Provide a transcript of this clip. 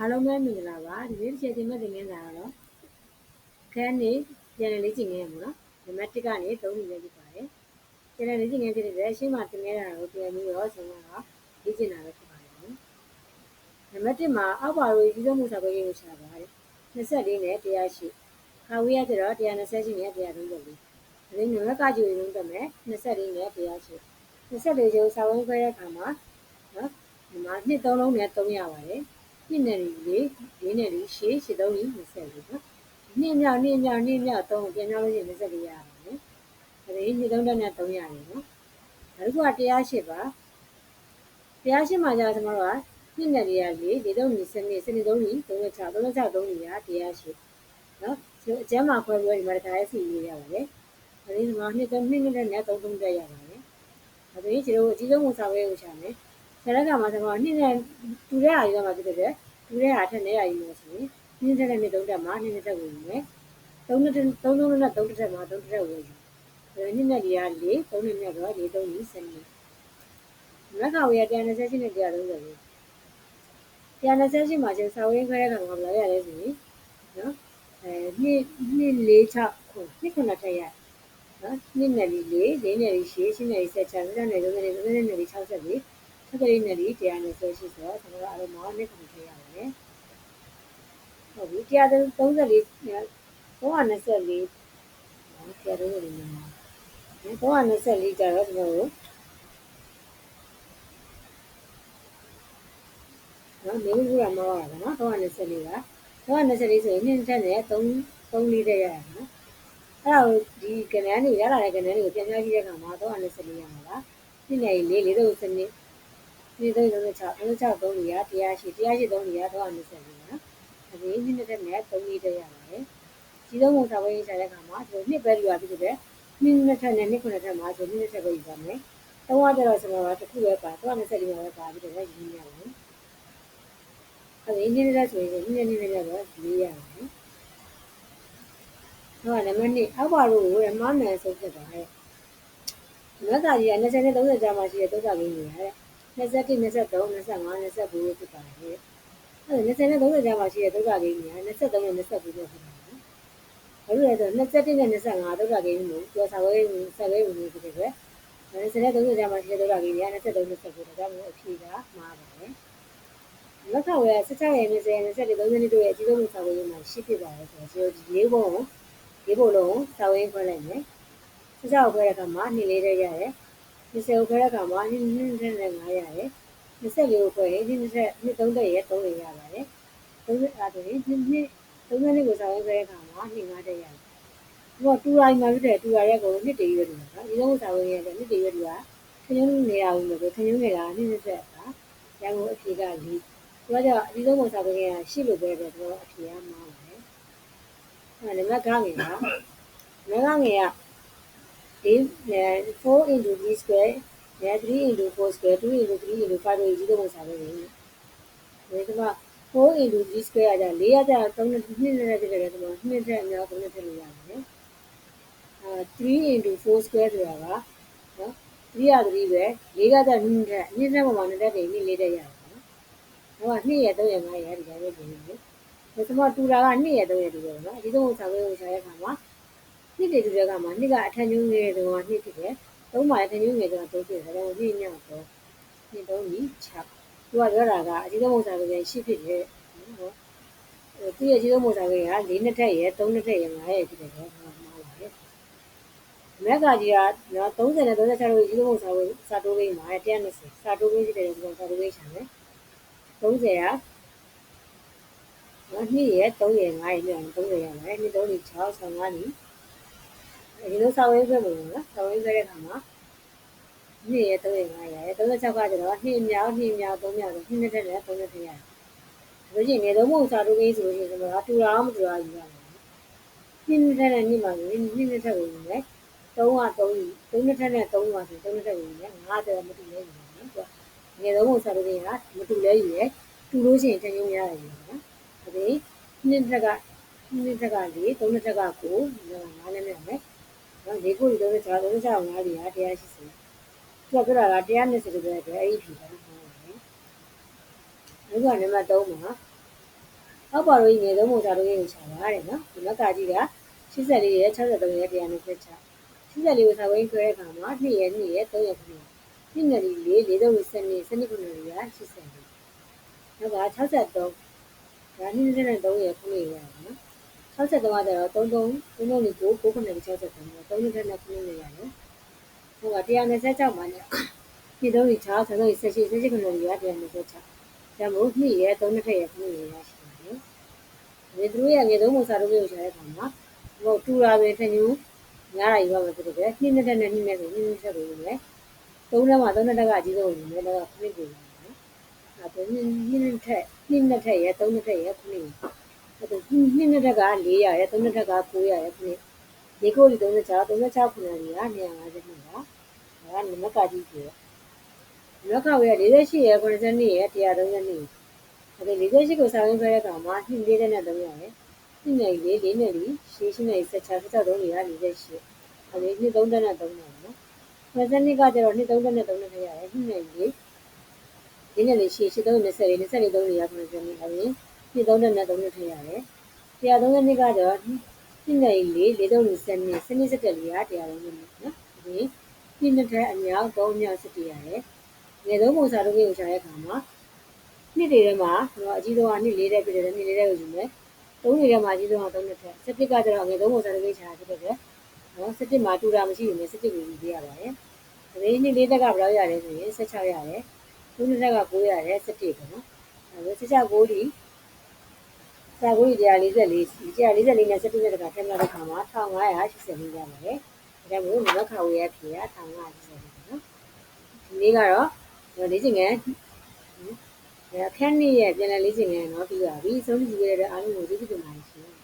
အားလုံးပဲမင်္ဂလာပါဒီနေ့တစ်ချက်တင်မဲ့သင်ခန်းစာကတော့ခန်းနေပြန်လည်လေ့ကျင့်ခန်းရမို့နော်နံပါတ်1ကနေ3နေပဲဖြစ်ပါတယ်ပြန်လည်လေ့ကျင့်ခန်းဖြစ်တဲ့ရှင်းမှသင်ခန်းတာကိုပြန်ပြီးတော့ကျွန်တော်ကလေ့ကျင့်တာပဲဖြစ်ပါတယ်နံပါတ်1မှာအောက်ပါလို့ကြီးဆုံးမှုစာပေကိုရှာပါတယ်24နဲ့108ခါဝေးရကျတော့128နဲ့134ဒါလေးနံပါတ်ကကြည့်ရုံတက်မယ်24နဲ့108 24ကျိုးစာဝင်ခွဲတဲ့အခါမှာနော်ဒီမှာနှစ်သုံးလုံးနဲ့3ရပါတယ် နှစ်နဲ့လေးလေးနဲ့လေးရှေ့ရှေ့သုံးလေး24နော်နှစ်မြောက်နှစ်မြောက်နှစ်မြောက်3ပြန်မြောက်လို့ရှိရင်24ရပါတယ်ဒါလေးနှစ်သုံးတက်နဲ့3ရတယ်နော်နောက်တစ်ခုက108ပါ108မှာကြာကျွန်တော်တို့ကနှစ်နဲ့လေးရလေးလေးသုံးလေးစနစ်စနစ်သုံးလေး36 36သုံးလေးရ108နော်အကျမ်းမှာခွဲပြီးဒီမှာတခါရေးစီရေးရပါတယ်ဒါလေးဒီမှာနှစ်သုံးနှစ်နဲ့နဲ့3 3တက်ရပါတယ်ဒါဆိုရင်ကျွန်တော်အကြီးဆုံးဝန်ဆောင်ရေးကိုရှာမယ် ဆရာကမှကျွန်တော်နှစ်နဲ့တူတဲ့အားကြီးတော့မှဖြစ်တဲ့တူတဲ့အားထက်နဲ့အားကြီးလို့ဆိုရင်နှစ်တက်နဲ့နှစ်သုံးတက်မှာနှစ်နှစ်တက်ဝင်မယ်သုံးနှစ်သုံးသုံးနဲ့သုံးတက်မှာသုံးတက်ဝင်တယ်နှစ်နဲ့ဒီအားလေးသုံးနှစ်နဲ့တော့လေးသုံးကြီးစနစ်မက္ခဝေရ128နဲ့130လေး128မှာကျန်စာဝင်းခွဲတဲ့ကောင်ကဘယ်လိုရလဲဆိုရင်နော်အဲနှစ်နှစ်၄6ခုနှစ်ခုနှစ်ထက်ရနော်နှစ်နယ်လီလေးလေးနယ်လီရှည်ရှင်းနယ်လီဆက်ချမ်းစနယ်လုံးနယ်လီလုံးနယ်လီ60 လေးထက်ကလေးနယ်လီ128ဆိုတော့ကျွန်တော်တို့အားလုံးမှာနှစ်ခုထက်ရတယ်ဟုတ်ပြီ134 324 324မှာ324ကျတော့ကျွန်တော်တို့နော်နေဘူးကမောရတာနော်324က324ဆိုရင်နှစ်ထက်နဲ့3 3လေးတဲ့ရရနော်အဲ့ဒါကိုဒီကဏ္ဍတွေရလာတဲ့ကဏ္ဍတွေကိုပြန်ပြောကြည့်တဲ့အခါမှာ324ရမှာလားနှစ်နယ်လေးလေးတော့စနစ် ဒီတော့36 36 3နေရ108 108 3နေရ324နော်အဲဒီနှစ်တက်နဲ့3လေးတက်ရပါတယ်ဒီတော့ဝန်စာဝေးရှာတဲ့အခါမှာဒီနှစ်ပဲယူရပြီဆိုတဲ့နှစ်နှစ်ထက်နဲ့နှစ်ခုနှစ်ထက်မှာဆိုနှစ်နှစ်ထက်ပဲယူပါမယ်။တော့ကတော့ကျွန်တော်ကတစ်ခုပဲပါတော့24မှာပဲပါပြီးတော့ရင်းရပါတယ်။အဲဒီနှစ်နှစ်ဆိုရင်နှစ်နှစ်နဲ့တော့4ရပါတယ်။ဟောနံပါတ်2အောက်ပါလို့ကိုရမမှန်ဆုံးဖြစ်တာရဲ့။မက်ကကြီးက20နဲ့30ကြားမှာရှိတဲ့သုဒ္ဓဂိမ်းကြီးရဲ့ 21 23 25 29ဖြစ်ပါတယ်။အဲဒီ20နဲ့30ကြားမှာရှိတဲ့သုဒ္ဓဂိမ်းကြီးက23နဲ့29ဖြစ်ပါတယ်။ဘာလို့လဲဆိုတော့21နဲ့25သုဒ္ဓဂိမ်းမျိုးသူကစာဝဲစာဝဲဝင်နေဖြစ်တဲ့အတွက်20နဲ့30ကြားမှာရှိတဲ့သုဒ္ဓဂိမ်းကြီးက23 29ဒါကြောင့်မို့အဖြေကမှားပါတယ်။လက်ခဝဲ16ရဲ့20 24 30တို့ရဲ့အကြီးဆုံးစာဝဲရေးမှာရှိဖြစ်ပါတယ်ဆိုတော့ဒီလေးပုံလေးပုံလုံးစာဝဲခွဲလိုက်မယ်။16ကိုခွဲတဲ့အခါမှာနှစ်လေးတဲ့ရတယ်။ 20ကိုခွဲတဲ့အခါမှာနှစ်နှစ်နဲ့5ရတယ်။24ကိုခွဲရင်နှစ်နှစ်နှစ်3တဲ့ရဲ့3လေးရပါတယ်။30အားဆိုရင်နှစ်နှစ်30နှစ်ကိုစာဝဲခွဲတဲ့အခါမှာနှစ်5တဲ့ရတယ်။ဒီတော့တူရိုင်းမှာဖြစ်တဲ့တူရိုင်းရဲ့ကိုနှစ်တည်းရွက်တူတာ။ဒီလုံးစာဝဲရဲ့နှစ်တည်းရွက်တူကခင်းရုံးနေတာဦးလို့ခင်းရုံးနေတာနှစ်နှစ်ဆက်ပါ။ရန်ကုန်အဖြေက၄ဒီတော့ကျအဒီဆုံးကိုစာဝဲရဲ့ရှိလို့ပဲပဲတော့အဖြေကမှားပါတယ်။အဲနံပါတ်ကငယ်ကနံပါတ်ငယ်ကဒီ 4 into 3 square နဲ့3 into 4 square 2 into 3 into 5တို့ကြီးတော့စာပဲလေဒီကမှာ4 into 3 square က4ရကြ3နဲ့2နဲ့ဖြစ်တယ်ဒီမှာ2နဲ့အများ3နဲ့ဖြစ်လို့ရတယ်အဲ3 into 4 square ဆိုတာကနော်3ရ3ပဲ4ကကြ2နဲ့2နဲ့ပုံမှန်နဲ့တက်နေ4တက်ရတယ်နော်ဟောက2ရ3ရ5ရဒီတိုင်းပဲပြင်နေတယ်ဒါဆိုမှတူတာက2ရ3ရတူတယ်နော်ဒီတော့စာပဲကိုရှာတဲ့အခါမှာ နှစ်တွေတူတဲ့ကမှာနှစ်ကအထက်ညွှန်းငယ်တဲ့ကောင်ကနှစ်ဖြစ်တယ်သုံးပါအထက်ညွှန်းငယ်တဲ့ကောင်သုံးဖြစ်တယ်ဒါကြောင့်နှစ်ညောက်တော့နှစ်သုံးကြီး6သူကပြောတာကအကြီးဆုံးပုံစံပဲရှိဖြစ်တယ်နော်သူရဲ့အကြီးဆုံးပုံစံပဲက၄နှစ်ထက်ရယ်၃နှစ်ထက်ရယ်၅ရယ်ဖြစ်တယ်တော့မှားပါတယ်မက်ကကြီးကနော်30နဲ့36လို့အကြီးဆုံးပုံစံပဲစာတိုးပေးမှာ120စာတိုးပေးဖြစ်တယ်ဆိုတော့စာတိုးပေးချင်တယ်30ကနော်2ရယ်3ရယ်5ရယ်မြောင်30ရမယ်2 3 6 15နီး ဒီလိုစာဝေးခွင့်လို့နော်စာဝေးခွင့်တဲ့အခါမှာနှစ်ရ3ရ5ရ36ကကျတော့နှစ်မြောက်နှစ်မြောက်3မြောက်ဆိုနှစ်နှစ်တက်နဲ့3နှစ်တက်ရတယ်။ဒါဆိုရင်ငယ်တော့မဟုတ်စာတိုးကိန်းဆိုလို့ရှိရင်ကျွန်တော်ကတူတာမတူတာယူရမယ်။နှစ်နှစ်တက်နဲ့နှစ်မှာဆိုရင်နှစ်နှစ်တက်ဝင်မယ်။3က3ယူ3နှစ်တက်နဲ့3ပါဆို3နှစ်တက်ဝင်မယ်။5ကျတော့မတူလဲယူမယ်နော်။သူကငယ်တော့မဟုတ်စာတိုးကိန်းကမတူလဲယူရဲ။တူလို့ရှိရင်တကယ်ရတယ်ယူနော်။ဒါပေမဲ့နှစ်တက်ကနှစ်တက်က4 3နှစ်တက်က9 5နဲ့နဲ့မယ်။ နော်၄ခုလုံးနဲ့ကျွန်တော်တို့ချက်အောင်၅ပြည်ဟာ180သူကပြောတာက120လို့ပြောတဲ့အတွက်အဲ့ဒီဖြေတာဟုတ်ပါတယ်အခုကနံပါတ်3မှာအောက်ပါလို့ငယ်ဆုံးပုံစံတို့ကိုရှာပါတဲ့နော်ဒီမက်ကကြီးက84ရဲ့63ရဲ့126 84ကိုစာဝင်းခွဲတဲ့အခါမှာ2ရဲ့2ရဲ့3ရဲ့9နှစ်နယ်လေး4 4 3 7 7 9လေးက80နောက်က63ဒါနှစ်နဲ့3ရဲ့9ရဲ့နော် 63ကတော့3 3 3 3 9 9 9 9 63 3နှစ်နဲ့9လေးရတယ်ဟိုက126မှာနဲ့ဒီတော့ဒီ6 3 18 18 19လေးက126ဒါမို့2ရဲ့3နှစ်ထက်ရဲ့9လေးရရှိတယ်ဒီသူရဲ့ငယ်ဆုံးပုံစံတို့ကိုရှာတဲ့အခါမှာဟိုတူတာပဲထညူများတာယူရမှာဖြစ်တယ်နှစ်နှစ်တက်နဲ့နှစ်နဲ့ဆိုနှစ်နှစ်ဆက်ကိုယူမယ်သုံးလက်မှာသုံးနှစ်တက်ကအကြီးဆုံးယူမယ်တော့ခဏကိုယူမယ်နော်အဲဒါနှစ်နှစ်ထက်နှစ်နှစ်ထက်ရဲ့သုံးနှစ်ထက်ရဲ့ခဏအဲ့ဒါ နှစ်နှစ်တက်က400ရယ်သုံးနှစ်တက်က900ရယ်ခုနှစ်ရေခိုးလီ36 36ခုနှစ်က150နှစ်ပါဒါကနမကကြီးကြီးရယ်နမကဝေက48ရယ်82ရယ်132ရယ်ဒါပေမဲ့48ကိုစာရင်းခွဲတဲ့ကောင်မှာနှစ်၄နဲ့300ရယ်နှစ်နဲ့4 4နဲ့4 8 8နဲ့16 16 3ရယ်48အဲဒီနှစ်3နဲ့300ရယ်နော်52ကကျတော့နှစ်3နဲ့3နဲ့ရယ်နှစ်နဲ့4ဒီနေ့လေးရှေ့ရှေ့3 20 20 23 40 50 50 50 ပြည့်32သုံးနှစ်ထည့်ရတယ်။132နှစ်ကတော့ပြည့်နေလေး၄သုံးနှစ်10နှစ်10နှစ်စက်တက်လေးက100လုံးနှစ်နော်။ဒီပြည့်နှစ်ထက်အများသုံးမြောက်စက်တရတယ်။ငယ်ဆုံးပုံစံတို့ကိုရှာတဲ့အခါမှာနှစ်တွေထဲမှာတော့အကြီးဆုံးကနှစ်၄တဲ့ပြည့်တယ်နှစ်၄တဲ့ကိုယူမယ်။သုံးတွေထဲမှာအကြီးဆုံးကသုံးနှစ်ထက်စက်တစ်ကကျတော့ငယ်ဆုံးပုံစံတို့ကိုရှာတာဖြစ်တဲ့နော်စက်တစ်မှာတူတာမရှိဘူးလေစက်တစ်ကိုယူပေးရပါတယ်။ဒါပေမဲ့နှစ်၄တက်ကဘယ်လောက်ရတယ်ဆိုရင်16ရတယ်။ဒုနှစ်တက်က900ရတယ်17ပေါ့နော်။ဒါပေမဲ့16 9ဒီ စာကိုကြီး144 144နဲ့17နဲ့တကထည့်လိုက်တဲ့ခါမှာ1584ရပါတယ်ဒါကြောင့်မို့နံပါတ်ခါဝေးရဖြေရ1584ပေါ့နော်ဒီနေ့ကတော့လေ့ကျင့်ငယ်အခန်းနှစ်ရဲ့ပြန်လည်လေ့ကျင့်ငယ်တော့ပြီးပါပြီဆုံးဖြတ်ရတဲ့အားလုံးကိုကျေးဇူးတင်ပါတယ်ရှင်